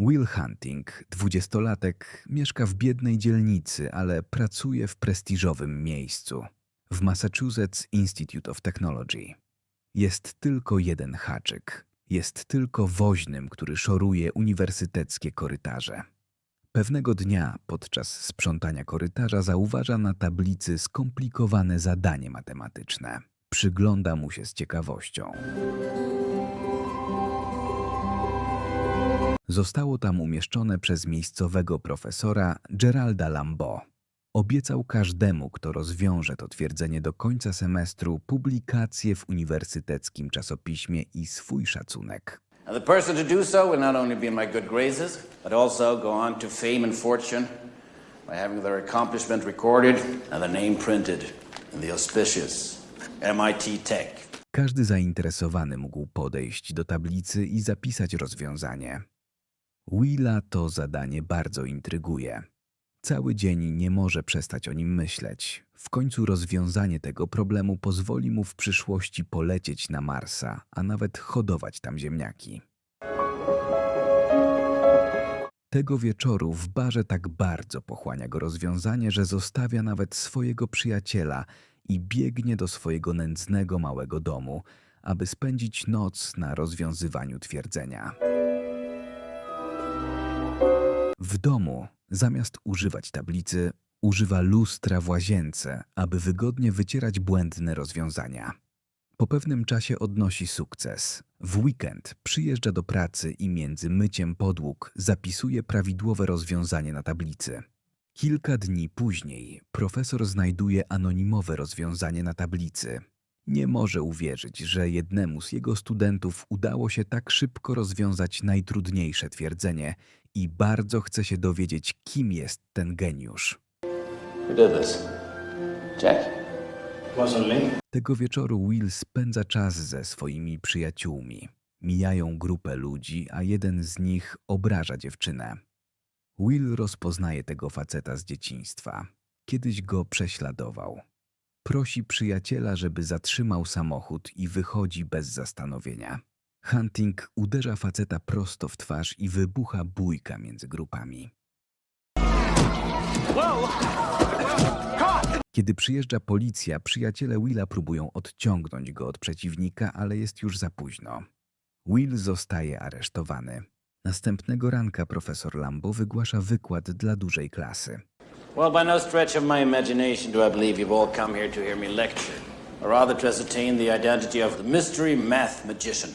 Will Hunting, dwudziestolatek, mieszka w biednej dzielnicy, ale pracuje w prestiżowym miejscu w Massachusetts Institute of Technology. Jest tylko jeden haczyk. Jest tylko woźnym, który szoruje uniwersyteckie korytarze. Pewnego dnia podczas sprzątania korytarza zauważa na tablicy skomplikowane zadanie matematyczne. Przygląda mu się z ciekawością. Zostało tam umieszczone przez miejscowego profesora Geralda Lambeau. Obiecał każdemu, kto rozwiąże to twierdzenie do końca semestru, publikację w uniwersyteckim czasopiśmie i swój szacunek. The person to do so will not only be in my good graces, but also go on to fame and fortune by having their accomplishment recorded and their name printed in the auspicious MIT Tech. Każdy zainteresowany mógł podejść do tablicy i zapisać rozwiązanie. Willa to zadanie bardzo intryguje. Cały dzień nie może przestać o nim myśleć. W końcu rozwiązanie tego problemu pozwoli mu w przyszłości polecieć na Marsa, a nawet hodować tam ziemniaki. Tego wieczoru w barze tak bardzo pochłania go rozwiązanie, że zostawia nawet swojego przyjaciela i biegnie do swojego nędznego małego domu, aby spędzić noc na rozwiązywaniu twierdzenia. W domu, zamiast używać tablicy, używa lustra w łazience, aby wygodnie wycierać błędne rozwiązania. Po pewnym czasie odnosi sukces. W weekend przyjeżdża do pracy i między myciem podłóg zapisuje prawidłowe rozwiązanie na tablicy. Kilka dni później profesor znajduje anonimowe rozwiązanie na tablicy. Nie może uwierzyć, że jednemu z jego studentów udało się tak szybko rozwiązać najtrudniejsze twierdzenie i bardzo chce się dowiedzieć, kim jest ten geniusz. Tego wieczoru Will spędza czas ze swoimi przyjaciółmi. Mijają grupę ludzi, a jeden z nich obraża dziewczynę. Will rozpoznaje tego faceta z dzieciństwa. Kiedyś go prześladował. Prosi przyjaciela, żeby zatrzymał samochód i wychodzi bez zastanowienia. Hunting uderza faceta prosto w twarz i wybucha bójka między grupami. Kiedy przyjeżdża policja, przyjaciele Willa próbują odciągnąć go od przeciwnika, ale jest już za późno. Will zostaje aresztowany. Następnego ranka profesor Lambo wygłasza wykład dla dużej klasy. Well, by no stretch of my imagination do I believe you've all come here to hear me lecture, or rather to ascertain the identity of the mystery math magician.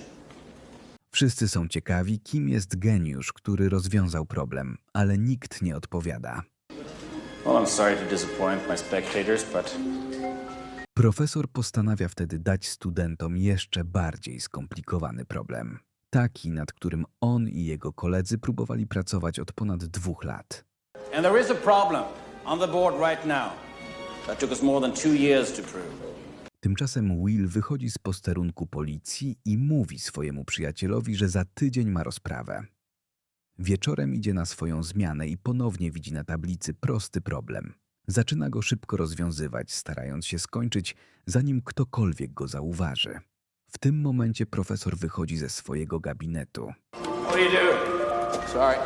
Wszyscy są ciekawi, kim jest geniusz, który rozwiązał problem, ale nikt nie odpowiada. Well, I'm sorry to disappoint my spectators, but Profesor postanawia wtedy dać studentom jeszcze bardziej skomplikowany problem. Taki, nad którym on i jego koledzy próbowali pracować od ponad dwóch lat. And there is a problem on the board right now that took us more than two years to prove. Tymczasem Will wychodzi z posterunku policji i mówi swojemu przyjacielowi, że za tydzień ma rozprawę. Wieczorem idzie na swoją zmianę i ponownie widzi na tablicy prosty problem. Zaczyna go szybko rozwiązywać, starając się skończyć, zanim ktokolwiek go zauważy. W tym momencie profesor wychodzi ze swojego gabinetu. What are you doing? Sorry.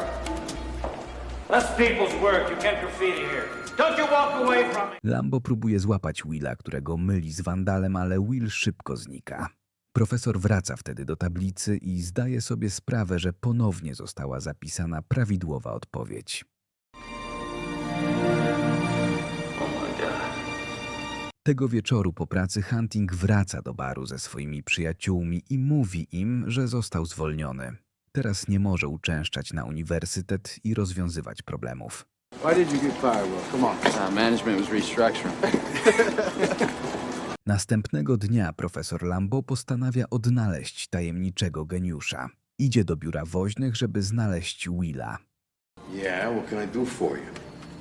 Lambo próbuje złapać Willa, którego myli z wandalem, ale Will szybko znika. Profesor wraca wtedy do tablicy i zdaje sobie sprawę, że ponownie została zapisana prawidłowa odpowiedź. Tego wieczoru po pracy Hunting wraca do baru ze swoimi przyjaciółmi i mówi im, że został zwolniony. Teraz nie może uczęszczać na uniwersytet i rozwiązywać problemów. Why did you get fired, Will? Come on. Uh, management was restructuring. Następnego dnia profesor Lambo postanawia odnaleźć tajemniczego geniusza. Idzie do biura woźnych, żeby znaleźć Willa. Yeah, what can I do for you?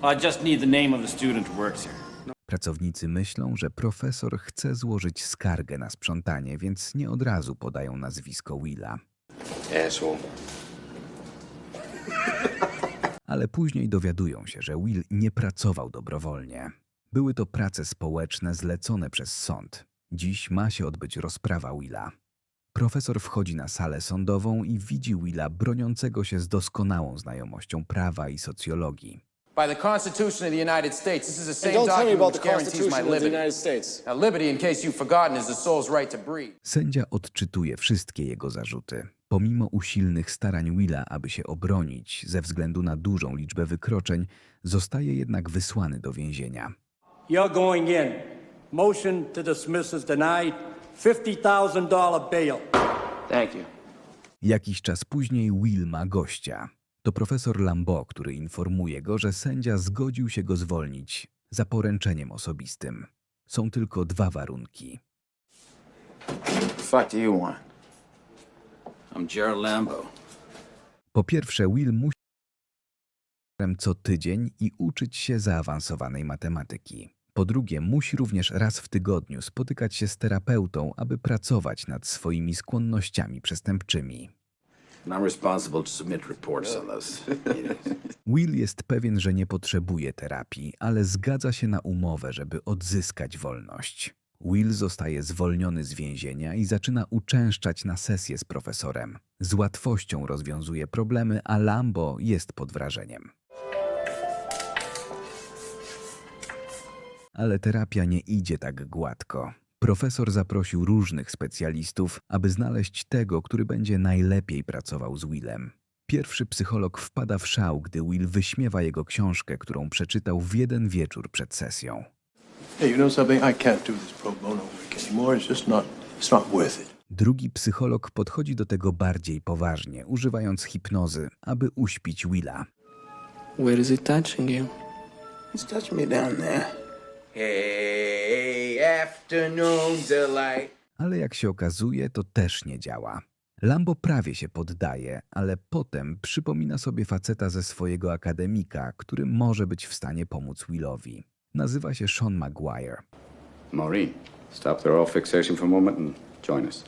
I just need the name of the student who works here. Pracownicy myślą, że profesor chce złożyć skargę na sprzątanie, więc nie od razu podają nazwisko Willa. Asshole. Ale później dowiadują się, że Will nie pracował dobrowolnie. Były to prace społeczne zlecone przez sąd. Dziś ma się odbyć rozprawa Willa. Profesor wchodzi na salę sądową i widzi Willa broniącego się z doskonałą znajomością prawa i socjologii. By the Constitution of the United States, this is the same document about which the guarantees my Constitution of the liberty. United States. Now, liberty, in case you've forgotten, is the soul's right to breathe. Sędzia odczytuje wszystkie jego zarzuty. Pomimo usilnych starań Willa, aby się obronić ze względu na dużą liczbę wykroczeń, zostaje jednak wysłany do więzienia. You're going in. Motion to dismiss is denied. $50,000 bail. Thank you. Jakiś czas później Will ma gościa. To profesor Lambeau, który informuje go, że sędzia zgodził się go zwolnić za poręczeniem osobistym. Są tylko dwa warunki. The fuck do you want? I'm Gerald Lambo. Po pierwsze, Will musi co tydzień i uczyć się zaawansowanej matematyki. Po drugie, musi również raz w tygodniu spotykać się z terapeutą, aby pracować nad swoimi skłonnościami przestępczymi. Will jest pewien, że nie potrzebuje terapii, ale zgadza się na umowę, żeby odzyskać wolność. Will zostaje zwolniony z więzienia i zaczyna uczęszczać na sesję z profesorem. Z łatwością rozwiązuje problemy, a Lambo jest pod wrażeniem. Ale terapia nie idzie tak gładko. Profesor zaprosił różnych specjalistów, aby znaleźć tego, który będzie najlepiej pracował z Willem. Pierwszy psycholog wpada w szał, gdy Will wyśmiewa jego książkę, którą przeczytał w jeden wieczór przed sesją. Hey, you know something? I can't do this pro bono work anymore. It's just not, it's not worth it. Drugi psycholog podchodzi do tego bardziej poważnie, używając hipnozy, aby uśpić Willa. Where is it touching you? Just touch me down there. Hey, afternoon delight. Ale jak się okazuje, to też nie działa. Lambo prawie się poddaje, ale potem przypomina sobie faceta ze swojego akademika, który może być w stanie pomóc Willowi. Nazywa się Sean Maguire. Maureen, stop the oral fixation for a moment and join us.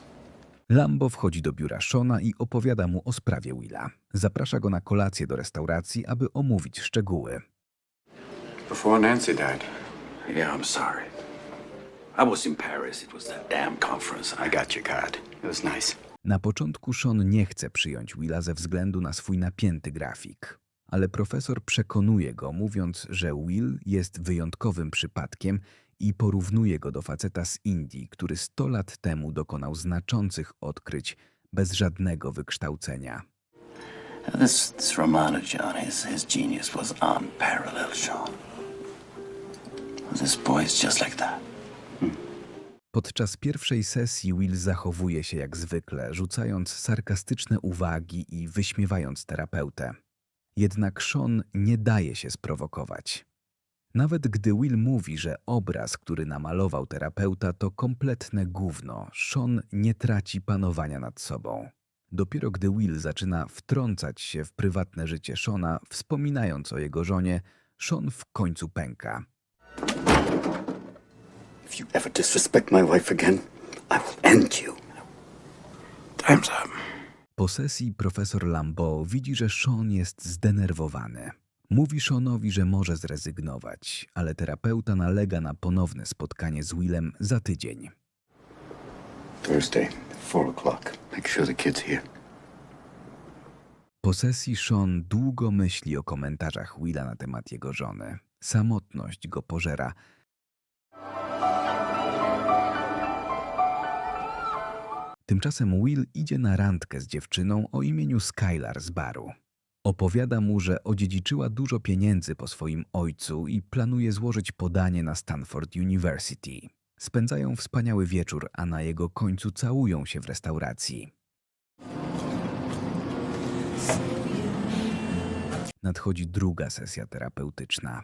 Lambo wchodzi do biura Shona i opowiada mu o sprawie Willa. Zaprasza go na kolację do restauracji, aby omówić szczegóły. Before Nancy died. Yeah, I'm sorry. I was in Paris. It was that damn conference. I got your card. It was nice. Na początku Sean nie chce przyjąć Willa ze względu na swój napięty grafik. Ale profesor przekonuje go, mówiąc, że Will jest wyjątkowym przypadkiem i porównuje go do faceta z Indii, który 100 lat temu dokonał znaczących odkryć bez żadnego wykształcenia. This, this Romano John, his, his genius was unparalleled, Sean. This boy is just like that. Podczas pierwszej sesji Will zachowuje się jak zwykle, rzucając sarkastyczne uwagi i wyśmiewając terapeutę. Jednak Sean nie daje się sprowokować. Nawet gdy Will mówi, że obraz, który namalował terapeuta, to kompletne gówno, Sean nie traci panowania nad sobą. Dopiero gdy Will zaczyna wtrącać się w prywatne życie Shona, wspominając o jego żonie, Sean w końcu pęka. If you ever disrespect my wife again, I will end you. Time's up. Po sesji profesor Lambeau widzi, że Sean jest zdenerwowany. Mówi Seanowi, że może zrezygnować, ale terapeuta nalega na ponowne spotkanie z Willem za tydzień. Thursday, four o'clock. Make sure the kid's here. Po sesji Sean długo myśli o komentarzach Willa na temat jego żony. Samotność go pożera. Tymczasem Will idzie na randkę z dziewczyną o imieniu Skylar z baru. Opowiada mu, że odziedziczyła dużo pieniędzy po swoim ojcu i planuje złożyć podanie na Stanford University. Spędzają wspaniały wieczór, a na jego końcu całują się w restauracji. Nadchodzi druga sesja terapeutyczna.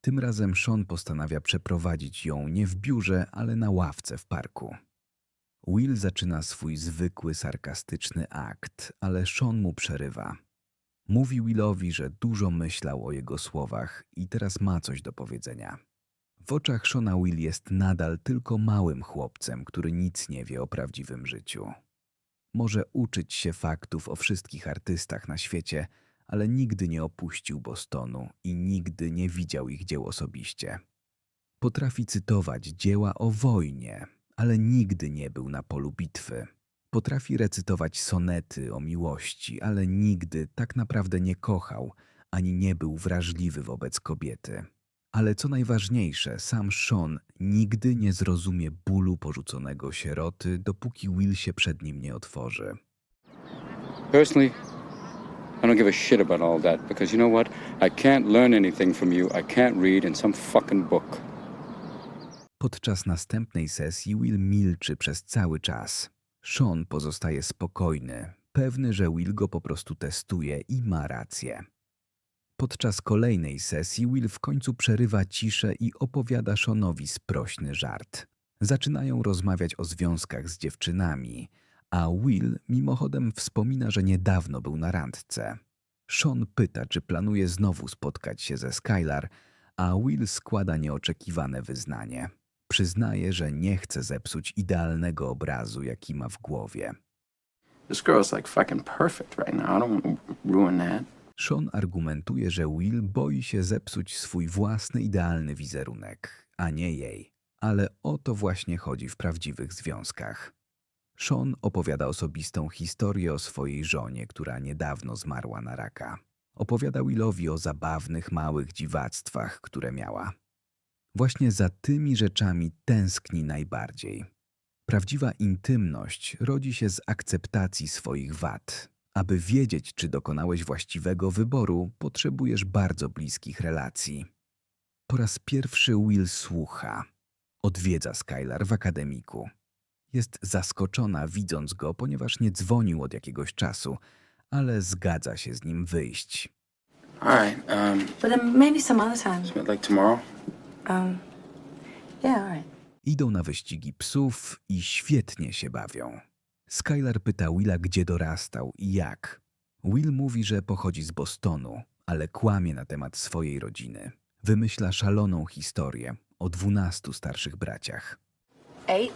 Tym razem Sean postanawia przeprowadzić ją nie w biurze, ale na ławce w parku. Will zaczyna swój zwykły, sarkastyczny akt, ale Sean mu przerywa. Mówi Willowi, że dużo myślał o jego słowach i teraz ma coś do powiedzenia. W oczach Shona Will jest nadal tylko małym chłopcem, który nic nie wie o prawdziwym życiu. Może uczyć się faktów o wszystkich artystach na świecie, ale nigdy nie opuścił Bostonu i nigdy nie widział ich dzieł osobiście. Potrafi cytować dzieła o wojnie, ale nigdy nie był na polu bitwy. Potrafi recytować sonety o miłości, ale nigdy tak naprawdę nie kochał, ani nie był wrażliwy wobec kobiety. Ale co najważniejsze, sam Sean nigdy nie zrozumie bólu porzuconego sieroty, dopóki Will się przed nim nie otworzy. Personally, I don't give a shit about all that because you know what? I can't learn anything from you. I can't read in some fucking book. Podczas następnej sesji Will milczy przez cały czas. Sean pozostaje spokojny, pewny, że Will go po prostu testuje i ma rację. Podczas kolejnej sesji Will w końcu przerywa ciszę i opowiada Seanowi sprośny żart. Zaczynają rozmawiać o związkach z dziewczynami, a Will mimochodem wspomina, że niedawno był na randce. Sean pyta, czy planuje znowu spotkać się ze Skylar, a Will składa nieoczekiwane wyznanie. Przyznaje, że nie chce zepsuć idealnego obrazu, jaki ma w głowie. This girl's like fucking perfect right now. I don't want to ruin that. Sean argumentuje, że Will boi się zepsuć swój własny idealny wizerunek, a nie jej. Ale o to właśnie chodzi w prawdziwych związkach. Sean opowiada osobistą historię o swojej żonie, która niedawno zmarła na raka. Opowiada Willowi o zabawnych, małych dziwactwach, które miała. Właśnie za tymi rzeczami tęskni najbardziej. Prawdziwa intymność rodzi się z akceptacji swoich wad. Aby wiedzieć, czy dokonałeś właściwego wyboru, potrzebujesz bardzo bliskich relacji. Po raz pierwszy Will słucha. Odwiedza Skylar w akademiku. Jest zaskoczona widząc go, ponieważ nie dzwonił od jakiegoś czasu, ale zgadza się z nim wyjść. All right. Um, But then maybe some other time. like tomorrow. Um, yeah, all right. Idą na wyścigi psów i świetnie się bawią. Skylar pyta Willa, gdzie dorastał i jak. Will mówi, że pochodzi z Bostonu, ale kłamie na temat swojej rodziny. Wymyśla szaloną historię o dwunastu starszych braciach. Eight?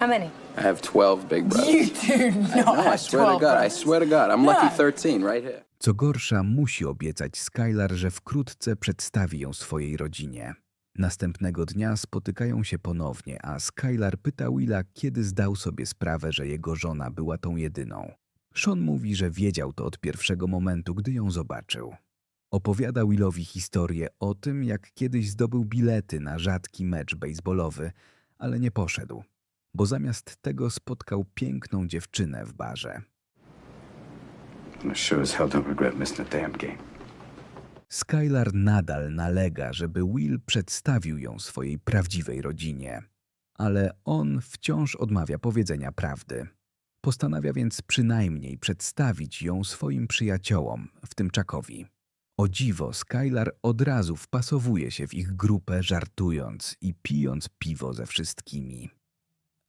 How many? I have 12 big brothers. You do not no, I have swear to 12 God. I brothers. swear to God. I'm lucky No. 13 right here. Co gorsza, musi obiecać Skylar, że wkrótce przedstawi ją swojej rodzinie. Następnego dnia spotykają się ponownie, a Skylar pyta Willa, kiedy zdał sobie sprawę, że jego żona była tą jedyną. Sean mówi, że wiedział to od pierwszego momentu, gdy ją zobaczył. Opowiada Willowi historię o tym, jak kiedyś zdobył bilety na rzadki mecz baseballowy, ale nie poszedł, bo zamiast tego spotkał piękną dziewczynę w barze. I sure as hell don't regret missing damn game. Skylar nadal nalega, żeby Will przedstawił ją swojej prawdziwej rodzinie, ale on wciąż odmawia powiedzenia prawdy. Postanawia więc przynajmniej przedstawić ją swoim przyjaciołom, w tym Chuckowi. O dziwo, Skylar od razu wpasowuje się w ich grupę, żartując i pijąc piwo ze wszystkimi.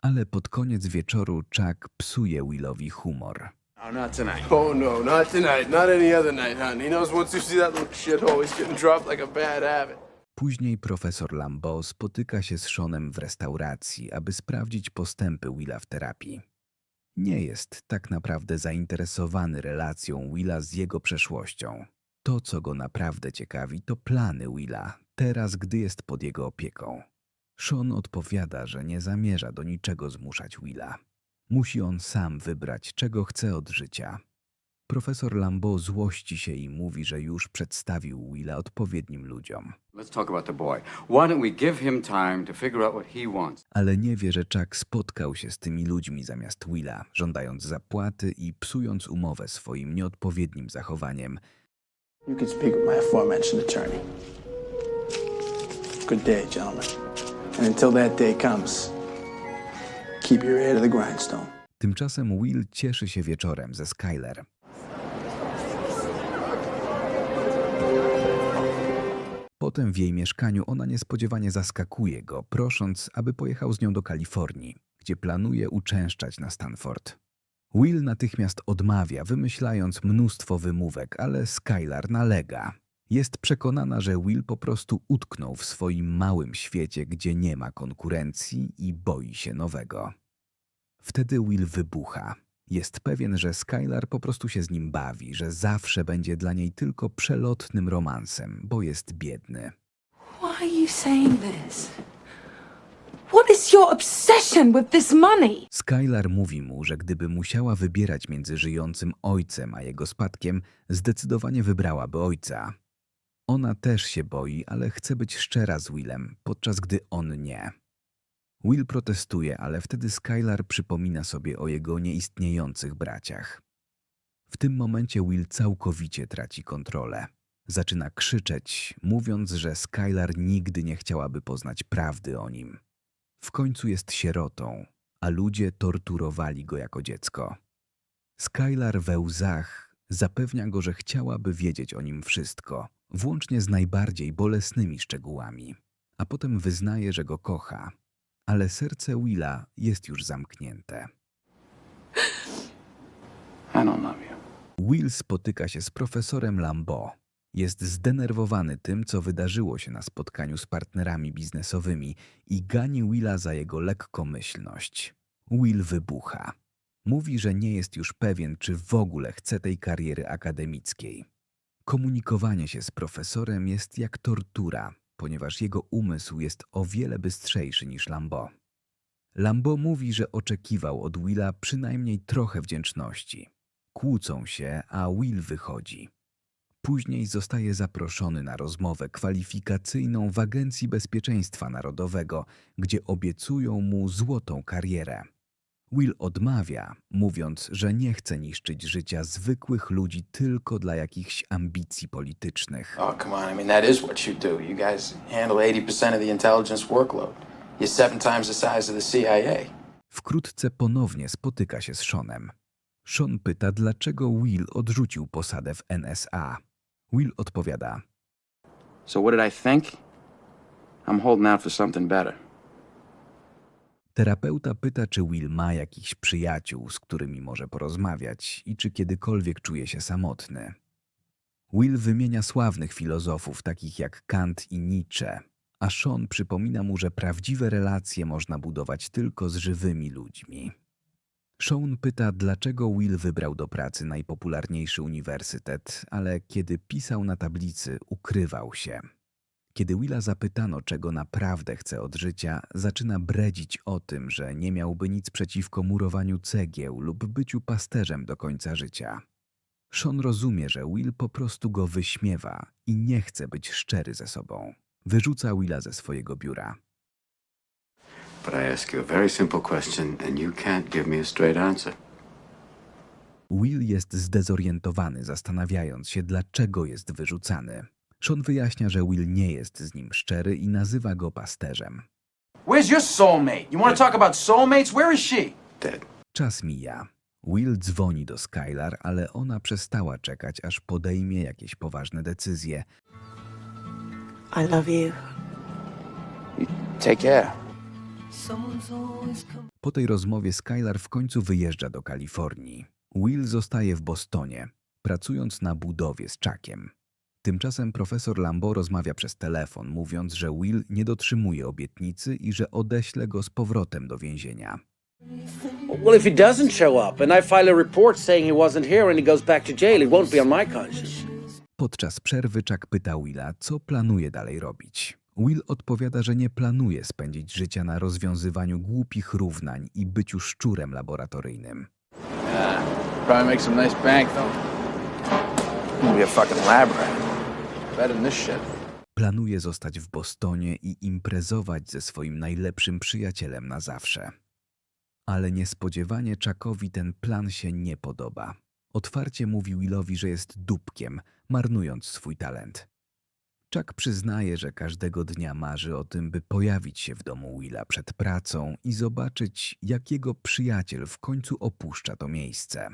Ale pod koniec wieczoru Chuck psuje Willowi humor. Oh, not tonight. Oh, no, not tonight. Not any other night, hon. He knows once you see that little shithole, he's getting dropped like a bad habit. Później profesor Lambeau spotyka się z Seanem w restauracji, aby sprawdzić postępy Willa w terapii. Nie jest tak naprawdę zainteresowany relacją Willa z jego przeszłością. To, co go naprawdę ciekawi, to plany Willa, teraz gdy jest pod jego opieką. Sean odpowiada, że nie zamierza do niczego zmuszać Willa. Musi on sam wybrać, czego chce od życia. Profesor Lambeau złości się i mówi, że już przedstawił Willa odpowiednim ludziom. Ale nie wie, że Chuck spotkał się z tymi ludźmi zamiast Willa, żądając zapłaty i psując umowę swoim nieodpowiednim zachowaniem. You can speak with my aforementioned attorney. Good day, gentlemen. And until that day comes, keep your to the grindstone. Tymczasem Will cieszy się wieczorem ze Skyler. Potem w jej mieszkaniu ona niespodziewanie zaskakuje go, prosząc, aby pojechał z nią do Kalifornii, gdzie planuje uczęszczać na Stanford. Will natychmiast odmawia, wymyślając mnóstwo wymówek, ale Skylar nalega. Jest przekonana, że Will po prostu utknął w swoim małym świecie, gdzie nie ma konkurencji i boi się nowego. Wtedy Will wybucha. Jest pewien, że Skylar po prostu się z nim bawi, że zawsze będzie dla niej tylko przelotnym romansem, bo jest biedny. Why are you saying this? What is your obsession with this money? Skylar mówi mu, że gdyby musiała wybierać między żyjącym ojcem a jego spadkiem, zdecydowanie wybrałaby ojca. Ona też się boi, ale chce być szczera z Willem, podczas gdy on nie. Will protestuje, ale wtedy Skylar przypomina sobie o jego nieistniejących braciach. W tym momencie Will całkowicie traci kontrolę. Zaczyna krzyczeć, mówiąc, że Skylar nigdy nie chciałaby poznać prawdy o nim. W końcu jest sierotą, a ludzie torturowali go jako dziecko. Skylar we łzach zapewnia go, że chciałaby wiedzieć o nim wszystko, włącznie z najbardziej bolesnymi szczegółami, a potem wyznaje, że go kocha, ale serce Willa jest już zamknięte. Will spotyka się z profesorem Lambeau. Jest zdenerwowany tym, co wydarzyło się na spotkaniu z partnerami biznesowymi i gani Willa za jego lekkomyślność. Will wybucha. Mówi, że nie jest już pewien, czy w ogóle chce tej kariery akademickiej. Komunikowanie się z profesorem jest jak tortura, ponieważ jego umysł jest o wiele bystrzejszy niż Lambeau. Lambeau mówi, że oczekiwał od Willa przynajmniej trochę wdzięczności. Kłócą się, a Will wychodzi. Później zostaje zaproszony na rozmowę kwalifikacyjną w Agencji Bezpieczeństwa Narodowego, gdzie obiecują mu złotą karierę. Will odmawia, mówiąc, że nie chce niszczyć życia zwykłych ludzi tylko dla jakichś ambicji politycznych. Oh, come on. I mean, that is what you do. You guys handle 80% of the intelligence workload. You're seven times the size of the CIA. Wkrótce ponownie spotyka się z Seanem. Sean pyta, dlaczego Will odrzucił posadę w NSA. Will odpowiada: So, what did I think? I'm holding out for something better. Terapeuta pyta, czy Will ma jakichś przyjaciół, z którymi może porozmawiać i czy kiedykolwiek czuje się samotny. Will wymienia sławnych filozofów takich jak Kant i Nietzsche, a Sean przypomina mu, że prawdziwe relacje można budować tylko z żywymi ludźmi. Sean pyta, dlaczego Will wybrał do pracy najpopularniejszy uniwersytet, ale kiedy pisał na tablicy, ukrywał się. Kiedy Willa zapytano, czego naprawdę chce od życia, zaczyna bredzić o tym, że nie miałby nic przeciwko murowaniu cegieł lub byciu pasterzem do końca życia. Sean rozumie, że Will po prostu go wyśmiewa i nie chce być szczery ze sobą. Wyrzuca Willa ze swojego biura. But I ask you a very simple question, and you can't give me a straight answer. Will jest zdezorientowany, zastanawiając się, dlaczego jest wyrzucany. Sean wyjaśnia, że Will nie jest z nim szczery i nazywa go pasterzem. Where's your soulmate? You want to talk about soulmates? Where is she? Dead. Czas mija. Will dzwoni do Skylar, ale ona przestała czekać, aż podejmie jakieś poważne decyzje. I love you. Take care. Po tej rozmowie Skylar w końcu wyjeżdża do Kalifornii. Will zostaje w Bostonie, pracując na budowie z Chuckiem. Tymczasem profesor Lambeau rozmawia przez telefon, mówiąc, że Will nie dotrzymuje obietnicy i że odeśle go z powrotem do więzienia. Well, if he doesn't show up and I file a report saying he wasn't here and he goes back to jail, it won't be on my conscience. Podczas przerwy Chuck pyta Willa, co planuje dalej robić. Will odpowiada, że nie planuje spędzić życia na rozwiązywaniu głupich równań i byciu szczurem laboratoryjnym. Probably make some nice bank, though. I'm gonna be a fucking lab rat. Better than this shit. Planuje zostać w Bostonie i imprezować ze swoim najlepszym przyjacielem na zawsze. Ale niespodziewanie Chuckowi ten plan się nie podoba. Otwarcie mówi Willowi, że jest dupkiem, marnując swój talent. Chuck przyznaje, że każdego dnia marzy o tym, by pojawić się w domu Willa przed pracą i zobaczyć, jak jego przyjaciel w końcu opuszcza to miejsce.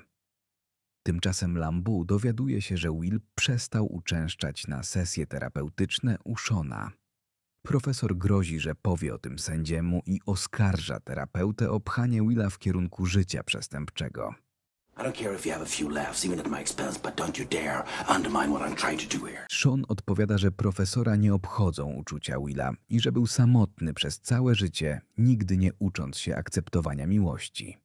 Tymczasem Lambu dowiaduje się, że Will przestał uczęszczać na sesje terapeutyczne u Shona. Profesor grozi, że powie o tym sędziemu i oskarża terapeutę o pchanie Willa w kierunku życia przestępczego. Sean odpowiada, że profesora nie obchodzą uczucia Willa i że był samotny przez całe życie, nigdy nie ucząc się akceptowania miłości.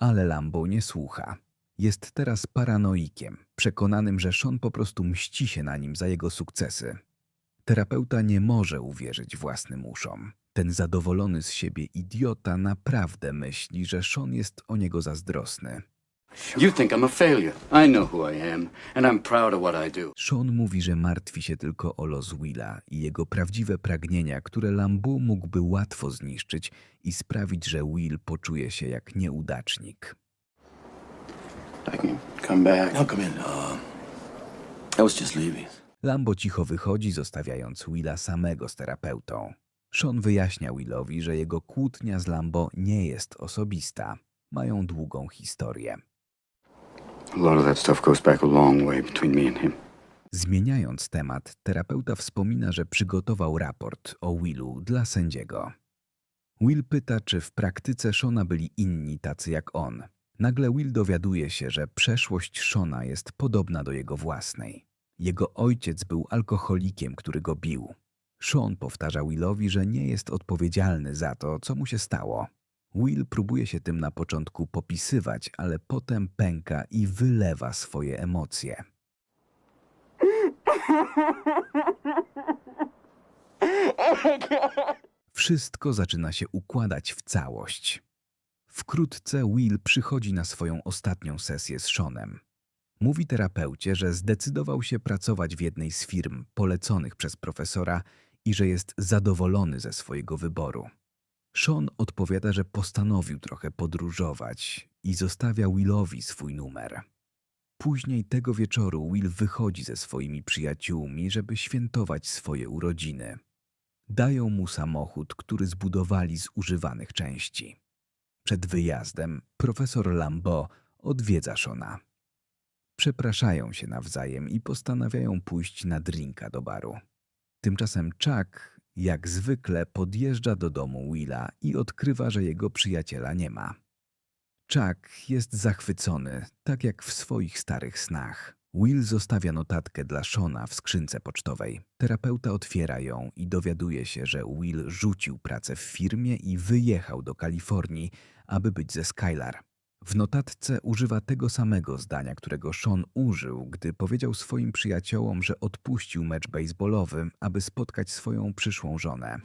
Ale Lambo nie słucha. Jest teraz paranoikiem, przekonanym, że Sean po prostu mści się na nim za jego sukcesy. Terapeuta nie może uwierzyć własnym uszom. Ten zadowolony z siebie idiota naprawdę myśli, że Sean jest o niego zazdrosny. You think I'm a failure. I know who I am, and I'm proud of what I do. Sean mówi, że martwi się tylko o los Willa i jego prawdziwe pragnienia, które Lambu mógłby łatwo zniszczyć i sprawić, że Will poczuje się jak nieudacznik. I can come back. I'll come in. Uh, I was just leaving. Lambo cicho wychodzi, zostawiając Willa samego z terapeutą. Sean wyjaśnia Willowi, że jego kłótnia z Lambo nie jest osobista. Mają długą historię. A lot of that stuff goes back a long way between me and him. Zmieniając temat, terapeuta wspomina, że przygotował raport o Willu dla sędziego. Will pyta, czy w praktyce Shona byli inni tacy jak on. Nagle Will dowiaduje się, że przeszłość Shona jest podobna do jego własnej. Jego ojciec był alkoholikiem, który go bił. Sean powtarza Willowi, że nie jest odpowiedzialny za to, co mu się stało. Will próbuje się tym na początku popisywać, ale potem pęka i wylewa swoje emocje. Wszystko zaczyna się układać w całość. Wkrótce Will przychodzi na swoją ostatnią sesję z Seanem. Mówi terapeucie, że zdecydował się pracować w jednej z firm poleconych przez profesora i że jest zadowolony ze swojego wyboru. Sean odpowiada, że postanowił trochę podróżować i zostawia Willowi swój numer. Później tego wieczoru Will wychodzi ze swoimi przyjaciółmi, żeby świętować swoje urodziny. Dają mu samochód, który zbudowali z używanych części. Przed wyjazdem profesor Lambeau odwiedza Shona. Przepraszają się nawzajem i postanawiają pójść na drinka do baru. Tymczasem Chuck, jak zwykle, podjeżdża do domu Willa i odkrywa, że jego przyjaciela nie ma. Chuck jest zachwycony, tak jak w swoich starych snach. Will zostawia notatkę dla Shona w skrzynce pocztowej. Terapeuta otwiera ją i dowiaduje się, że Will rzucił pracę w firmie i wyjechał do Kalifornii, aby być ze Skylar. W notatce używa tego samego zdania, którego Sean użył, gdy powiedział swoim przyjaciołom, że odpuścił mecz baseballowy, aby spotkać swoją przyszłą żonę.